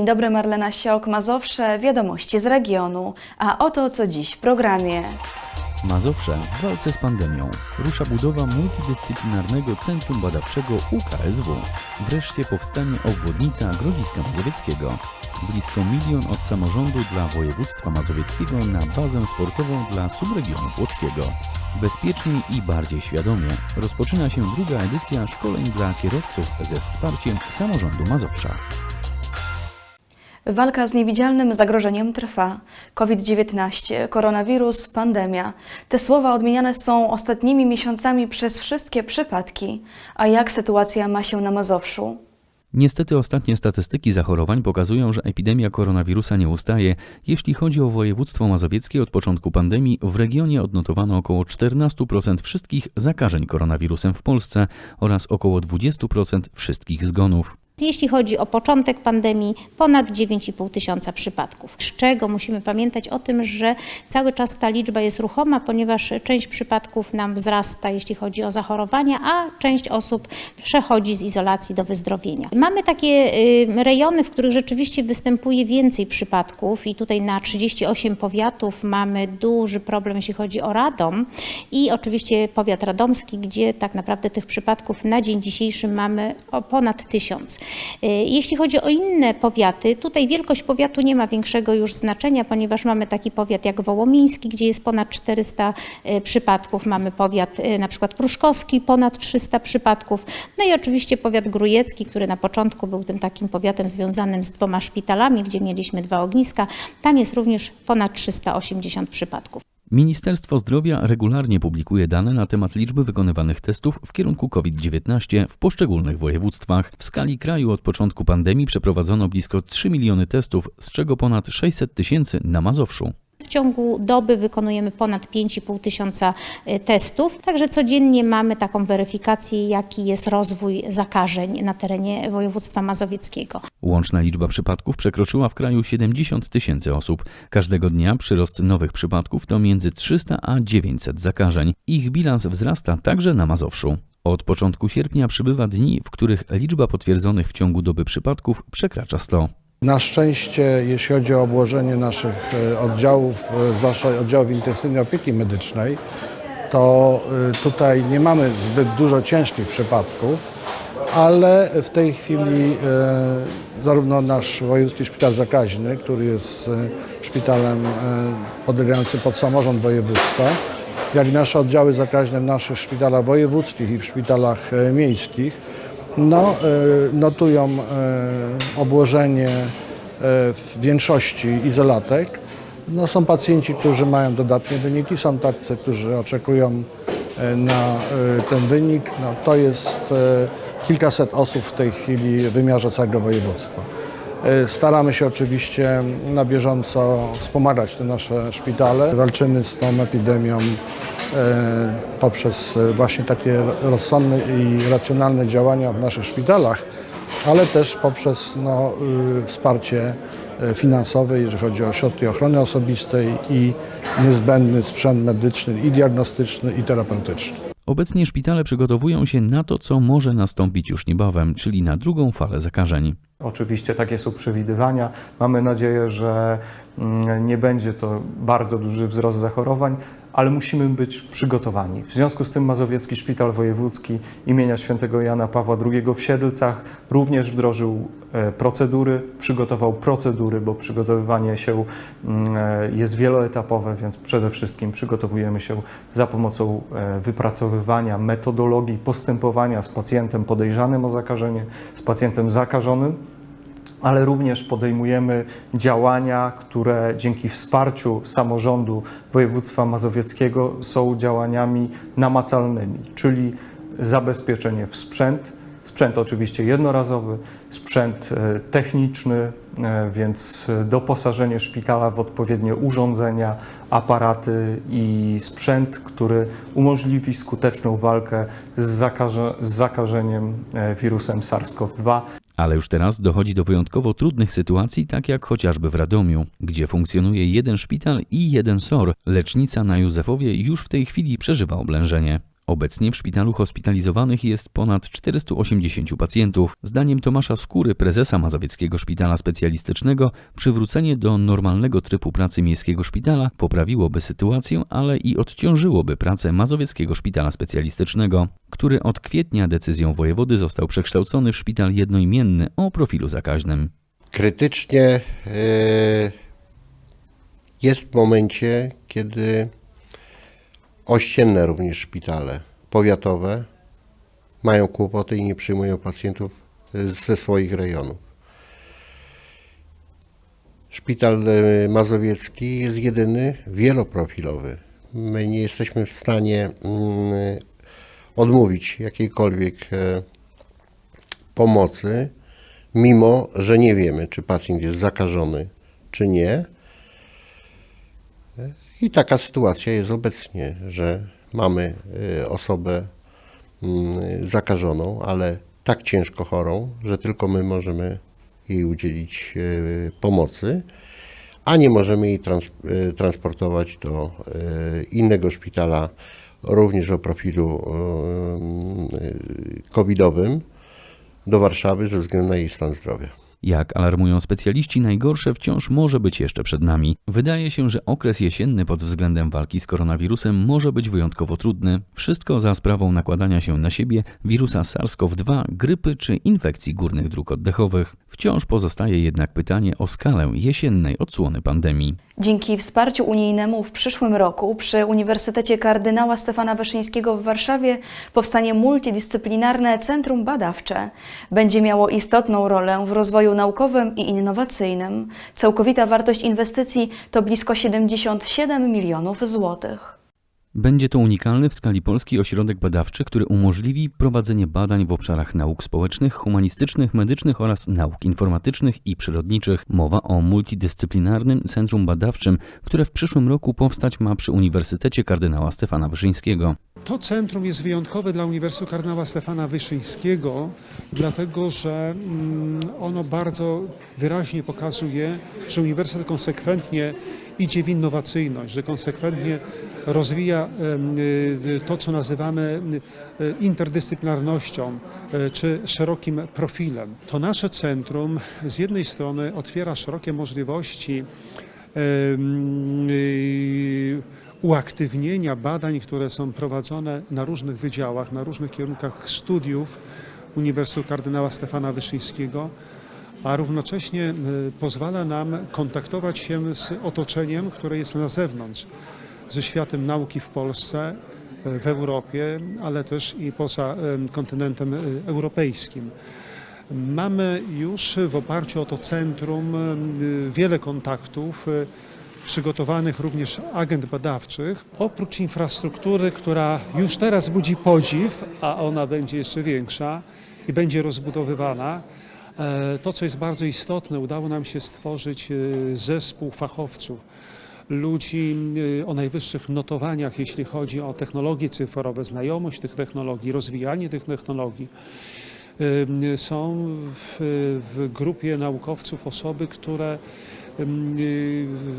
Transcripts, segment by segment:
Dzień dobry, Marlena Siok, Mazowsze, wiadomości z regionu. A oto co dziś w programie. Mazowsze w walce z pandemią. Rusza budowa multidyscyplinarnego Centrum Badawczego UKSW. Wreszcie powstanie obwodnica Grodziska Mazowieckiego. Blisko milion od samorządu dla województwa mazowieckiego na bazę sportową dla subregionu płockiego. Bezpieczniej i bardziej świadomie rozpoczyna się druga edycja szkoleń dla kierowców ze wsparciem samorządu Mazowsza. Walka z niewidzialnym zagrożeniem trwa. COVID-19, koronawirus, pandemia. Te słowa odmieniane są ostatnimi miesiącami przez wszystkie przypadki. A jak sytuacja ma się na Mazowszu? Niestety ostatnie statystyki zachorowań pokazują, że epidemia koronawirusa nie ustaje. Jeśli chodzi o województwo mazowieckie, od początku pandemii w regionie odnotowano około 14% wszystkich zakażeń koronawirusem w Polsce oraz około 20% wszystkich zgonów. Jeśli chodzi o początek pandemii, ponad 9,5 tysiąca przypadków. Z czego musimy pamiętać o tym, że cały czas ta liczba jest ruchoma, ponieważ część przypadków nam wzrasta, jeśli chodzi o zachorowania, a część osób przechodzi z izolacji do wyzdrowienia. Mamy takie y, rejony, w których rzeczywiście występuje więcej przypadków i tutaj na 38 powiatów mamy duży problem, jeśli chodzi o Radom i oczywiście powiat radomski, gdzie tak naprawdę tych przypadków na dzień dzisiejszy mamy o ponad tysiąc. Y, Jeśli chodzi o inne powiaty, tutaj wielkość powiatu nie ma większego już znaczenia, ponieważ mamy taki powiat jak Wołomiński, gdzie jest ponad 400 y, przypadków, mamy powiat y, na przykład pruszkowski, ponad 300 przypadków, no i oczywiście powiat grujecki, który na początku był tym takim powiatem związanym z dwoma szpitalami, gdzie mieliśmy dwa ogniska, tam jest również ponad 380 przypadków. Ministerstwo Zdrowia regularnie publikuje dane na temat liczby wykonywanych testów w kierunku COVID-19 w poszczególnych województwach. W skali kraju od początku pandemii przeprowadzono blisko 3 miliony testów, z czego ponad 600 tysięcy na Mazowszu. W ciągu doby wykonujemy ponad 5,5 tysiąca y, testów, także codziennie mamy taką weryfikację, jaki jest rozwój zakażeń na terenie województwa mazowieckiego. Łączna liczba przypadków przekroczyła w kraju 70 tysięcy osób. Każdego dnia przyrost nowych przypadków to między 300 a 900 zakażeń. Ich bilans wzrasta także na Mazowszu. Od początku sierpnia przybywa dni, w których liczba potwierdzonych w ciągu doby przypadków przekracza 100. Na szczęście, jeśli chodzi o obłożenie naszych e, oddziałów, e, zwłaszcza oddziałów intensywnej opieki medycznej, to e, tutaj nie mamy zbyt dużo ciężkich przypadków, ale w tej chwili zarówno nasz wojewódzki szpital zakaźny, który jest szpitalem podlegającym pod samorząd województwa, jak i nasze oddziały zakaźne w naszych szpitalach wojewódzkich i w szpitalach miejskich, no, e, notują e, obłożenie e, w większości izolatek. No, są pacjenci, którzy mają dodatnie wyniki, są tacy, którzy oczekują na ten wynik. No, to jest kilkaset osób w tej chwili w wymiarze całego województwa. Staramy się oczywiście na bieżąco wspomagać te nasze szpitale. Walczymy z tą epidemią poprzez e, właśnie takie rozsądne i racjonalne działania w naszych szpitalach, ale też poprzez no, y, wsparcie e, finansowe, jeżeli chodzi o środki ochrony osobistej i niezbędny sprzęt medyczny i diagnostyczny i terapeutyczny. Obecnie szpitale przygotowują się na to, co może nastąpić już niebawem, czyli na drugą falę zakażeń. Oczywiście takie są przewidywania. Mamy nadzieję, że mm, nie będzie to bardzo duży wzrost zachorowań, ale musimy być przygotowani. W związku z tym Mazowiecki Szpital Wojewódzki imienia świętego Jana Pawła II w Siedlcach również wdrożył e, procedury, przygotował procedury, bo przygotowywanie się mm, e, jest wieloetapowe, więc przede wszystkim przygotowujemy się za pomocą e, wypracowywania metodologii postępowania z pacjentem podejrzanym o zakażenie, z pacjentem zakażonym ale również podejmujemy działania, które dzięki wsparciu samorządu województwa mazowieckiego są działaniami namacalnymi, czyli zabezpieczenie w sprzęt, sprzęt oczywiście jednorazowy, sprzęt e, techniczny, e, więc doposażenie szpitala w odpowiednie urządzenia, aparaty i sprzęt, który umożliwi skuteczną walkę z, zakaże, z zakażeniem e, wirusem SARS-CoV-2 Ale już teraz dochodzi do wyjątkowo trudnych sytuacji, tak jak chociażby w Radomiu, gdzie funkcjonuje jeden szpital i jeden SOR. Lecznica na Józefowie już w tej chwili przeżywa oblężenie. Obecnie w szpitalu hospitalizowanych jest ponad 480 pacjentów. Zdaniem Tomasza Skóry, prezesa Mazowieckiego Szpitala Specjalistycznego, przywrócenie do normalnego trybu pracy miejskiego szpitala poprawiłoby sytuację, ale i odciążyłoby pracę Mazowieckiego Szpitala Specjalistycznego, który od kwietnia decyzją wojewody został przekształcony w szpital jednoimienny o profilu zakaźnym. krytycznie e, jest w momencie, kiedy ościenne również szpitale powiatowe mają kłopoty i nie przyjmują pacjentów e, ze swoich rejonów. Szpital e, mazowiecki jest jedyny wieloprofilowy. My nie jesteśmy w stanie mm, odmówić jakiejkolwiek e, pomocy, mimo że nie wiemy, czy pacjent jest zakażony, czy nie. I taka sytuacja jest obecnie, że mamy y, osobę mm, zakażoną, ale tak ciężko chorą, że tylko my możemy jej udzielić y, pomocy, a nie możemy jej trans, y, transportować do innego szpitala, również o profilu covidowym, do Warszawy ze względu na jej stan zdrowia. Jak alarmują specjaliści, najgorsze wciąż może być jeszcze przed nami. Wydaje się, że okres jesienny pod względem walki z koronawirusem może być wyjątkowo trudny. Wszystko za sprawą nakładania się na siebie wirusa SARS-CoV-2, grypy czy infekcji górnych dróg oddechowych. Wciąż pozostaje jednak pytanie o skalę jesiennej odsłony pandemii. Dzięki wsparciu unijnemu w przyszłym roku przy Uniwersytecie Kardynała Stefana Wyszyńskiego w Warszawie powstanie multidyscyplinarne centrum badawcze. Będzie miało istotną rolę w rozwoju naukowym i innowacyjnym. Całkowita wartość inwestycji to blisko 77 milionów złotych. Będzie to unikalny w skali Polski ośrodek badawczy, który umożliwi prowadzenie badań w obszarach nauk społecznych, humanistycznych, medycznych oraz nauk informatycznych i przyrodniczych. Mowa o multidyscyplinarnym centrum badawczym, które w przyszłym roku powstać ma przy Uniwersytecie Kardynała Stefana Wyszyńskiego. To centrum jest wyjątkowe dla Uniwersytetu Kardynała Stefana Wyszyńskiego, dlatego że mm, ono bardzo wyraźnie pokazuje, że uniwersytet konsekwentnie idzie w innowacyjność, że konsekwentnie rozwija y, to, co nazywamy y, interdyscyplinarnością y, czy szerokim profilem. To nasze centrum z jednej strony otwiera szerokie możliwości y, uaktywnienia badań, które są prowadzone na różnych wydziałach, na różnych kierunkach studiów Uniwersytetu Kardynała Stefana Wyszyńskiego, a równocześnie pozwala nam kontaktować się z otoczeniem, które jest na zewnątrz, ze światem nauki w Polsce, y, w Europie, ale też i poza kontynentem y, europejskim. Mamy już w oparciu o to centrum y, wiele kontaktów, przygotowanych również agent badawczych. Oprócz infrastruktury, która już teraz budzi podziw, a ona będzie jeszcze większa i będzie rozbudowywana, e, to co jest bardzo istotne, udało nam się stworzyć e, zespół fachowców ludzi y, o najwyższych notowaniach, jeśli chodzi o technologie cyfrowe, znajomość tych technologii, rozwijanie tych technologii. Y, Są w, w grupie naukowców osoby, które y,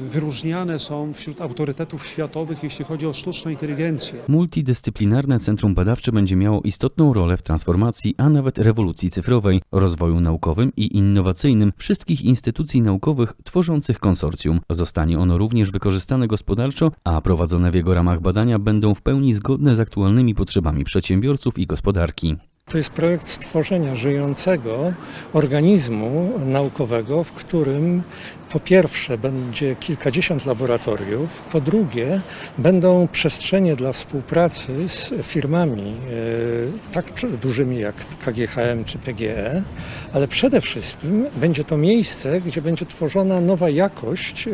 wyróżniane są wśród autorytetów światowych, jeśli chodzi o sztuczną inteligencję. Multidyscyplinarne centrum badawcze będzie miało istotną rolę w transformacji, a nawet rewolucji cyfrowej, rozwoju naukowym i innowacyjnym wszystkich instytucji naukowych tworzących konsorcjum. Zostanie ono również wykorzystane gospodarczo, a prowadzone w jego ramach badania będą w pełni zgodne z aktualnymi potrzebami przedsiębiorców i gospodarki. To jest projekt stworzenia żyjącego organizmu naukowego, w którym po pierwsze będzie kilkadziesiąt laboratoriów, po drugie będą przestrzenie dla współpracy z firmami e, tak dużymi jak KGHM czy PGE, ale przede wszystkim będzie to miejsce, gdzie będzie tworzona nowa jakość, e,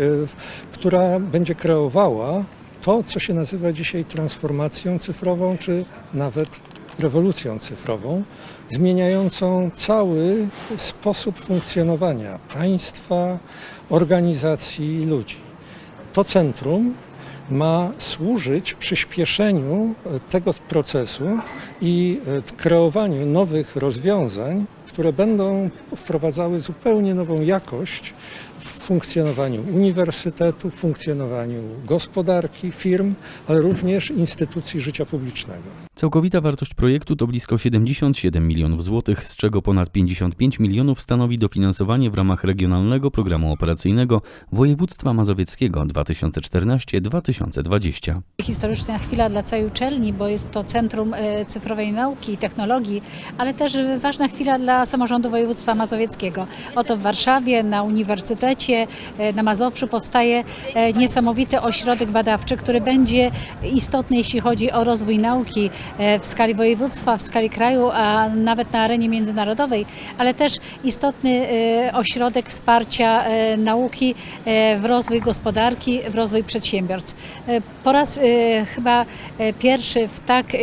która będzie kreowała to, co się nazywa dzisiaj transformacją cyfrową, czy nawet rewolucją cyfrową, zmieniającą cały sposób funkcjonowania państwa, organizacji i ludzi. To centrum ma służyć przyspieszeniu e, tego procesu i e, kreowaniu nowych rozwiązań, które będą wprowadzały zupełnie nową jakość w funkcjonowaniu uniwersytetu, w funkcjonowaniu gospodarki, firm, ale również instytucji życia publicznego. Całkowita wartość projektu to blisko 77 milionów złotych, z czego ponad 55 milionów stanowi dofinansowanie w ramach Regionalnego Programu Operacyjnego Województwa Mazowieckiego 2014-2020. Historyczna chwila dla całej uczelni, bo jest to centrum e, cyfrowej nauki i technologii, ale też ważna chwila dla samorządu województwa mazowieckiego. Oto w Warszawie, na Uniwersytecie, e, na Mazowszu powstaje e, niesamowity ośrodek badawczy, który będzie istotny, jeśli chodzi o rozwój nauki w skali województwa, w skali kraju, a nawet na arenie międzynarodowej, ale też istotny e, ośrodek wsparcia e, nauki e, w rozwój gospodarki, w rozwój przedsiębiorstw. E, Po raz e, chyba e, pierwszy w, tak, e,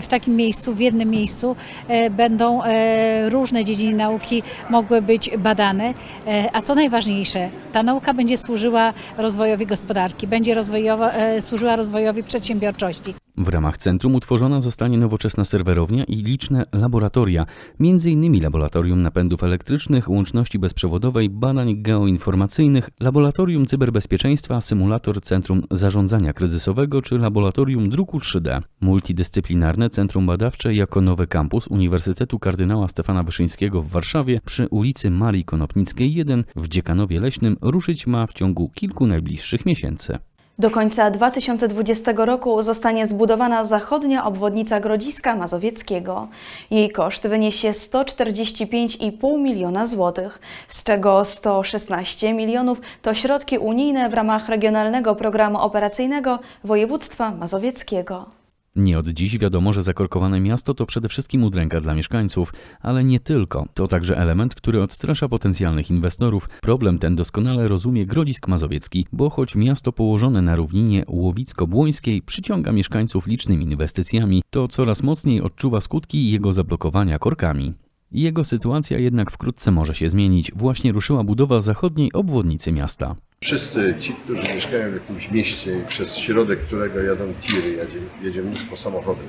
w takim miejscu, w jednym miejscu e, będą e, różne dziedziny nauki mogły być badane, E, a co najważniejsze, ta nauka będzie służyła rozwojowi gospodarki, będzie rozwojowa, e, służyła rozwojowi przedsiębiorczości. W ramach centrum utworzona zostanie nowoczesna serwerownia i liczne laboratoria, m.in. laboratorium napędów elektrycznych, łączności bezprzewodowej, badań geoinformacyjnych, laboratorium cyberbezpieczeństwa, symulator Centrum Zarządzania Kryzysowego czy laboratorium druku 3D. Multidyscyplinarne centrum badawcze jako nowy kampus Uniwersytetu Kardynała Stefana Wyszyńskiego w Warszawie przy ulicy Marii Konopnickiej 1 w Dziekanowie Leśnym ruszyć ma w ciągu kilku najbliższych miesięcy. Do końca 2020 roku zostanie zbudowana zachodnia obwodnica Grodziska Mazowieckiego. Jej koszt wyniesie 145,5 miliona złotych, z czego 116 milionów to środki unijne w ramach Regionalnego Programu Operacyjnego Województwa Mazowieckiego. Nie od dziś wiadomo, że zakorkowane miasto to przede wszystkim udręka dla mieszkańców, ale nie tylko. To także element, który odstrasza potencjalnych inwestorów. Problem ten doskonale rozumie Grodzisk Mazowiecki, bo choć miasto położone na równinie Łowicko-Błońskiej przyciąga mieszkańców licznymi inwestycjami, to coraz mocniej odczuwa skutki jego zablokowania korkami. Jego sytuacja jednak wkrótce może się zmienić. Właśnie ruszyła budowa zachodniej obwodnicy miasta. Wszyscy ci, którzy mieszkają w jakimś mieście i przez środek którego jadą tiry, jedzie, jedzie mnóstwo samochodów,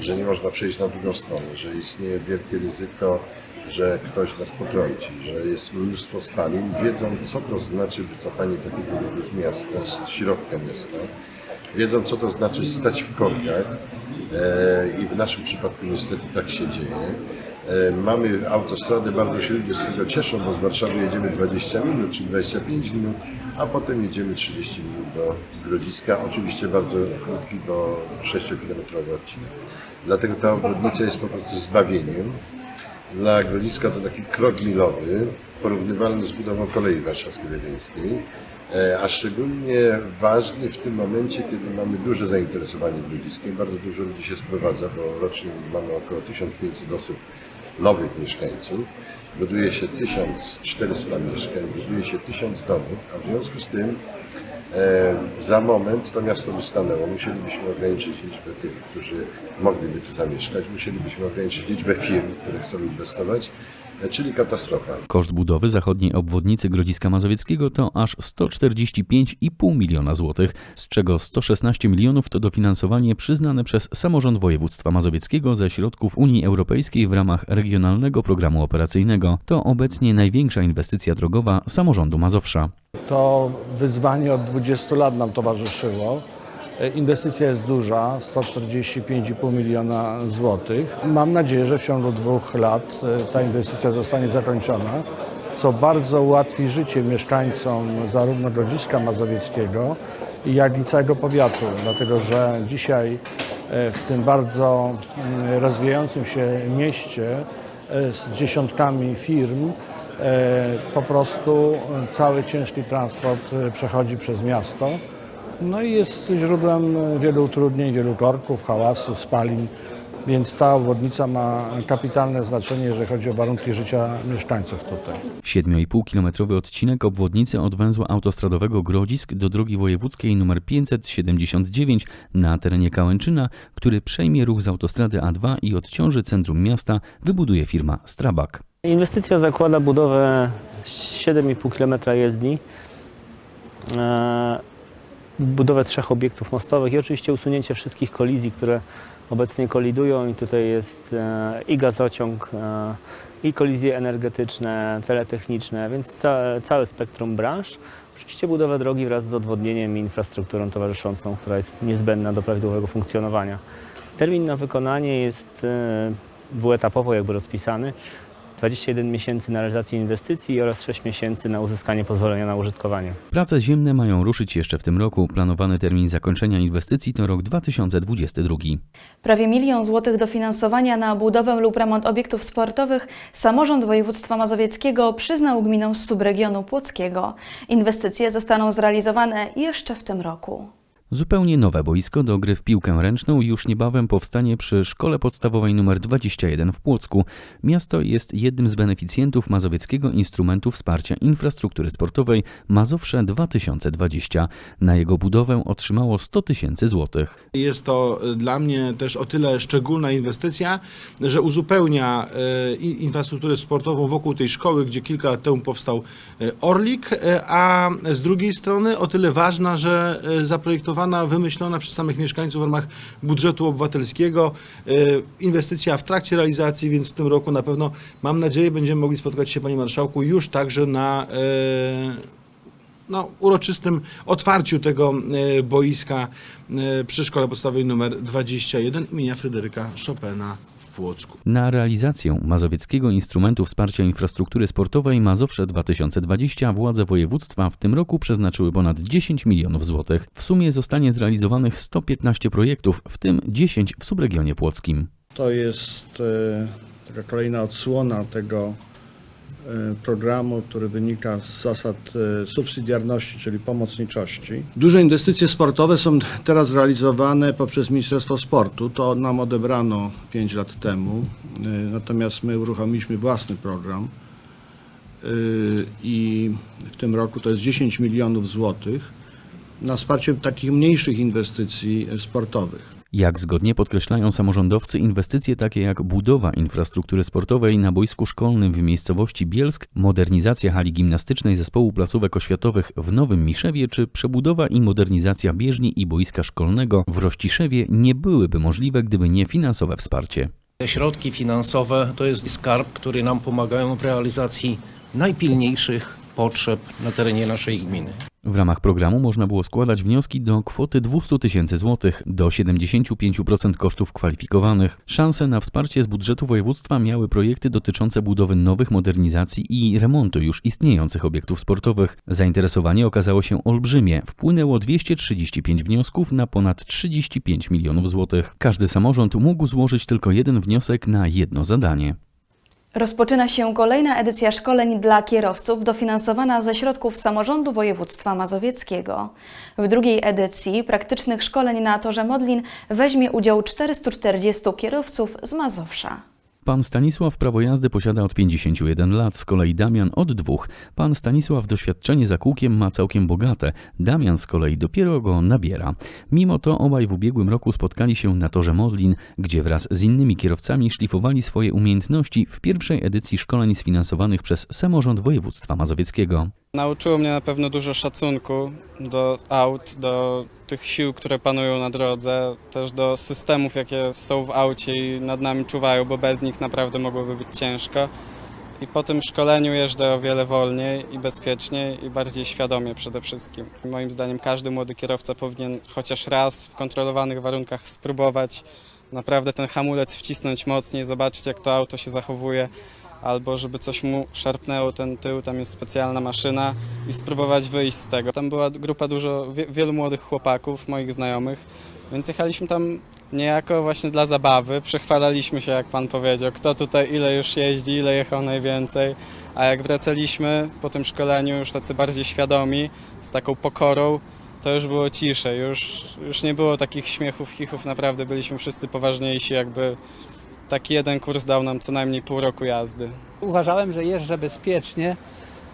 że nie można przejść na drugą stronę, że istnieje wielkie ryzyko, że ktoś nas potrąci, że jest mnóstwo spalin, wiedzą co to znaczy wycofanie takiego ruchu z miasta, z środka miasta. Wiedzą co to znaczy stać w korkach e, i w naszym przypadku niestety tak się dzieje. E, Mamy autostradę, bardzo się ludzie z tego cieszą, bo z Warszawy jedziemy 20 minut czy 25 minut, a potem jedziemy 30 minut do Grodziska. Oczywiście bardzo krótki, bo 6-kilometrowy odcinek. Dlatego ta obwodnica jest po prostu zbawieniem. Dla Grodziska to taki krok milowy, porównywalny z budową kolei warszawsko-wiedeńskiej, e, a szczególnie ważny w tym momencie, kiedy mamy duże zainteresowanie Grodziskiem. Bardzo dużo ludzi się sprowadza, bo rocznie mamy około 1500 osób nowych mieszkańców. Buduje się 1400 mieszkań, buduje się 1000 domów, a w związku z tym e, za moment to miasto by stanęło. Musielibyśmy ograniczyć liczbę tych, którzy mogliby tu zamieszkać, musielibyśmy ograniczyć liczbę firm, które chcą inwestować, czyli katastrofa. Koszt budowy zachodniej obwodnicy Grodziska Mazowieckiego to aż 145,5 miliona złotych, z czego 116 milionów to dofinansowanie przyznane przez samorząd województwa mazowieckiego ze środków Unii Europejskiej w ramach Regionalnego Programu Operacyjnego. To obecnie największa inwestycja drogowa samorządu Mazowsza. To wyzwanie od 20 lat nam towarzyszyło. E, Inwestycja jest duża, 145,5 miliona złotych. Mam nadzieję, że w ciągu dwóch lat e, ta inwestycja zostanie zakończona, co bardzo ułatwi życie mieszkańcom zarówno Grodziska Mazowieckiego, jak i całego powiatu, dlatego że dzisiaj e, w tym bardzo mm, rozwijającym się mieście z dziesiątkami firm po prostu cały ciężki transport przechodzi przez miasto. No i jest źródłem wielu utrudnień, wielu korków, hałasu, spalin, więc ta obwodnica ma kapitalne znaczenie, jeżeli chodzi o warunki życia mieszkańców tutaj. 7,5-kilometrowy odcinek obwodnicy od węzła autostradowego Grodzisk do drogi wojewódzkiej nr 579 na terenie Kałęczyna, który przejmie ruch z autostrady A2 i odciąży centrum miasta, wybuduje firma Strabag. Inwestycja zakłada budowę 7,5 km jezdni, e, budowę trzech obiektów mostowych i oczywiście usunięcie wszystkich kolizji, które obecnie kolidują i tutaj jest e, i gazociąg, e, i kolizje energetyczne, teletechniczne, więc ca, całe spektrum branż. Oczywiście budowę drogi wraz z odwodnieniem i infrastrukturą towarzyszącą, która jest niezbędna do prawidłowego funkcjonowania Termin na wykonanie jest e, dwuetapowo jakby rozpisany. 21 miesięcy na realizację inwestycji oraz 6 miesięcy na uzyskanie pozwolenia na użytkowanie. Prace ziemne mają ruszyć jeszcze w tym roku. Planowany termin zakończenia inwestycji to rok 2022. Prawie milion złotych dofinansowania na budowę lub remont obiektów sportowych samorząd województwa mazowieckiego przyznał gminom z subregionu płockiego. Inwestycje zostaną zrealizowane jeszcze w tym roku. Zupełnie nowe boisko do gry w piłkę ręczną już niebawem powstanie przy Szkole Podstawowej nr 21 w Płocku. Miasto jest jednym z beneficjentów Mazowieckiego Instrumentu Wsparcia Infrastruktury Sportowej Mazowsze 2020. Na jego budowę otrzymało 100 tysięcy złotych. Jest to y, dla mnie też o tyle szczególna inwestycja, że uzupełnia y, infrastrukturę sportową wokół tej szkoły, gdzie kilka lat temu powstał y, Orlik, a z drugiej strony o tyle ważna, że y, zaprojektowana, wymyślona przez samych mieszkańców w ramach budżetu obywatelskiego. Y, Inwestycja w trakcie realizacji, więc w tym roku na pewno, mam nadzieję, będziemy mogli spotkać się, Panie Marszałku, już także na y, no, uroczystym otwarciu tego e, boiska e, przy Szkole Podstawowej nr 21 imienia Fryderyka Chopina Płocku. Na realizację Mazowieckiego Instrumentu Wsparcia Infrastruktury Sportowej Mazowsze 2020 władze województwa w tym roku przeznaczyły ponad 10 milionów złotych. W sumie zostanie zrealizowanych 115 projektów, w tym 10 w subregionie płockim. To jest e, taka kolejna odsłona tego programu, który wynika z zasad e, subsydiarności, czyli pomocniczości. Duże inwestycje sportowe są teraz realizowane poprzez Ministerstwo Sportu. To nam odebrano 5 lat temu, e, natomiast my uruchomiliśmy własny program e, i w tym roku to jest 10 milionów złotych na wsparcie takich mniejszych inwestycji e, sportowych. Jak zgodnie podkreślają samorządowcy, inwestycje takie jak budowa infrastruktury sportowej na boisku szkolnym w miejscowości Bielsk, modernizacja hali gimnastycznej zespołu placówek oświatowych w Nowym Miszewie czy przebudowa i modernizacja bieżni i boiska szkolnego w Rościszewie nie byłyby możliwe, gdyby nie finansowe wsparcie. Te środki finansowe to jest skarb, który nam pomagają w realizacji najpilniejszych potrzeb na terenie naszej gminy. W ramach programu można było składać wnioski do kwoty 200 tysięcy złotych, do 75% kosztów kwalifikowanych. Szanse na wsparcie z budżetu województwa miały projekty dotyczące budowy nowych modernizacji i remontu już istniejących obiektów sportowych. Zainteresowanie okazało się olbrzymie. Wpłynęło 235 wniosków na ponad 35 milionów złotych. Każdy samorząd mógł złożyć tylko jeden wniosek na jedno zadanie. Rozpoczyna się kolejna edycja szkoleń dla kierowców dofinansowana ze środków samorządu województwa mazowieckiego. W drugiej edycji praktycznych szkoleń na torze Modlin weźmie udział 440 kierowców z Mazowsza. Pan Stanisław prawo jazdy posiada od 51 lat, z kolei Damian od dwóch. Pan Stanisław doświadczenie za kółkiem ma całkiem bogate, Damian z kolei dopiero go nabiera. Mimo to obaj w ubiegłym roku spotkali się na torze Modlin, gdzie wraz z innymi kierowcami szlifowali swoje umiejętności w pierwszej edycji szkoleń sfinansowanych przez samorząd województwa mazowieckiego. Nauczyło mnie na pewno dużo szacunku do aut, do tych sił, które panują na drodze, też do systemów, jakie są w aucie i nad nami czuwają, bo bez nich naprawdę mogłoby być ciężko. I po tym szkoleniu jeżdżę o wiele wolniej i bezpieczniej i bardziej świadomie przede wszystkim. Moim zdaniem każdy młody kierowca powinien chociaż raz w kontrolowanych warunkach spróbować naprawdę ten hamulec wcisnąć mocniej, zobaczyć jak to auto się zachowuje, albo żeby coś mu szarpnęło ten tył, tam jest specjalna maszyna i spróbować wyjść z tego. Tam była grupa dużo, wie, wielu młodych chłopaków, moich znajomych, więc jechaliśmy tam niejako właśnie dla zabawy, przechwalaliśmy się, jak pan powiedział, kto tutaj ile już jeździ, ile jechał najwięcej, a jak wracaliśmy po tym szkoleniu już tacy bardziej świadomi, z taką pokorą, to już było ciszej, już, już nie było takich śmiechów, chichów, naprawdę byliśmy wszyscy poważniejsi, jakby taki jeden kurs dał nam co najmniej pół roku jazdy. Uważałem, że jeżdżę bezpiecznie,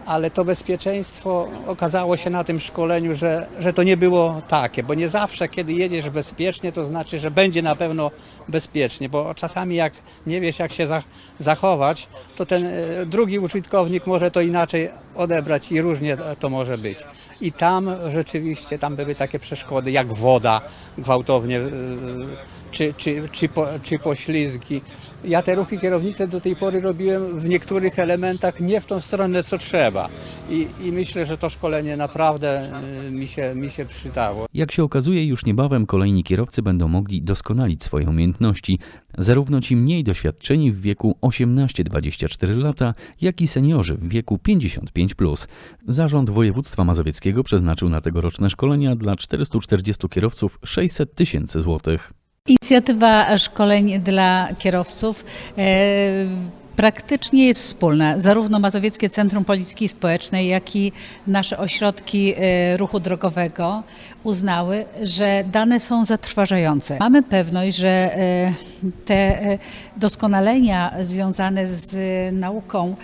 ale to bezpieczeństwo okazało się na tym szkoleniu, że, że to nie było takie, bo nie zawsze, kiedy jedziesz bezpiecznie, to znaczy, że będzie na pewno bezpiecznie, bo czasami jak nie wiesz, jak się za- zachować, to ten e, drugi użytkownik może to inaczej odebrać i różnie to może być. I tam rzeczywiście, tam były takie przeszkody, jak woda gwałtownie e, czy, czy, czy, po, czy poślizgi. Ja te ruchy kierownicze do tej pory robiłem w niektórych elementach nie w tą stronę, co trzeba. I, i myślę, że to szkolenie naprawdę y, mi się, mi się przydało. Jak się okazuje, już niebawem kolejni kierowcy będą mogli doskonalić swoje umiejętności, zarówno ci mniej doświadczeni w wieku 18-24 lata, jak i seniorzy w wieku 55+. Zarząd Województwa Mazowieckiego przeznaczył na tegoroczne szkolenia dla 440 kierowców 600 tysięcy złotych. Inicjatywa szkoleń dla kierowców e, praktycznie jest wspólna. Zarówno Mazowieckie Centrum Polityki Społecznej, jak i nasze ośrodki e, ruchu drogowego uznały, że dane są zatrważające. Mamy pewność, że e, te doskonalenia związane z nauką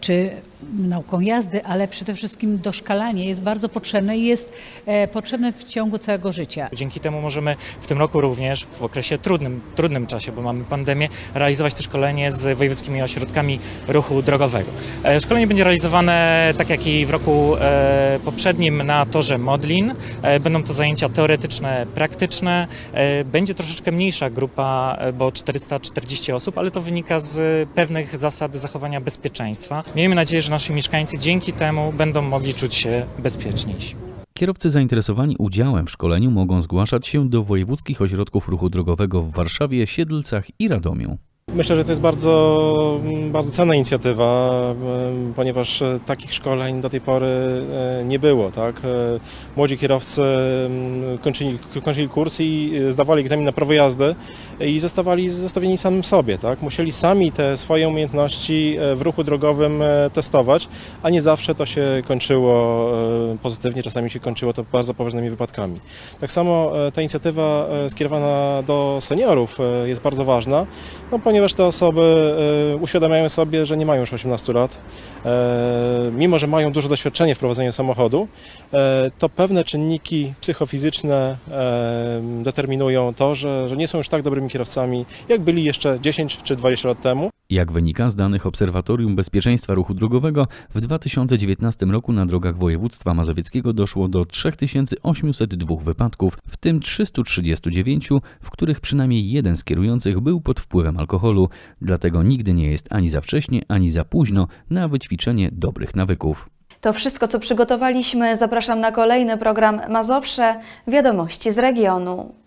czy nauką jazdy, ale przede wszystkim doszkalanie jest bardzo potrzebne i jest e, potrzebne w ciągu całego życia. Dzięki temu możemy w tym roku również, w okresie trudnym, trudnym czasie, bo mamy pandemię, realizować to szkolenie z wojewódzkimi ośrodkami ruchu drogowego. E, Szkolenie będzie realizowane tak jak i w roku e, poprzednim na torze Modlin. Będą to zajęcia teoretyczne, praktyczne. Będzie troszeczkę mniejsza grupa, bo 440 osób, ale to wynika z pewnych zasad zachowania bezpieczeństwa. Miejmy nadzieję, że nasi mieszkańcy dzięki temu będą mogli czuć się bezpieczniejsi. Kierowcy zainteresowani udziałem w szkoleniu mogą zgłaszać się do wojewódzkich ośrodków ruchu drogowego w Warszawie, Siedlcach i Radomiu. Myślę, że to jest bardzo, bardzo cenna inicjatywa, em, ponieważ e, takich szkoleń do tej pory e, nie było. Tak? E, Młodzi kierowcy em, kończyli, kończyli kurs i zdawali egzamin na prawo jazdy i zostawali zostawieni samym sobie. Tak? Musieli sami te swoje umiejętności w ruchu drogowym testować, a nie zawsze to się kończyło pozytywnie, czasami się kończyło to bardzo poważnymi wypadkami. Tak samo ta inicjatywa skierowana do seniorów jest bardzo ważna, no, ponieważ te osoby e, uświadamiają sobie, że nie mają już 18 lat, e, mimo że mają duże doświadczenie w prowadzeniu samochodu, e, to pewne czynniki psychofizyczne determinują to, że, że nie są już tak dobrymi kierowcami, jak byli jeszcze 10 czy 20 lat temu. Jak wynika z danych Obserwatorium Bezpieczeństwa Ruchu Drogowego, w 2019 roku na drogach województwa mazowieckiego doszło do 3802 wypadków, w tym 339, w których przynajmniej jeden z kierujących był pod wpływem alkoholu. Dlatego nigdy nie jest ani za wcześnie, ani za późno na wyćwiczenie dobrych nawyków. To wszystko, co przygotowaliśmy. Zapraszam na kolejny program Mazowsze Wiadomości z regionu.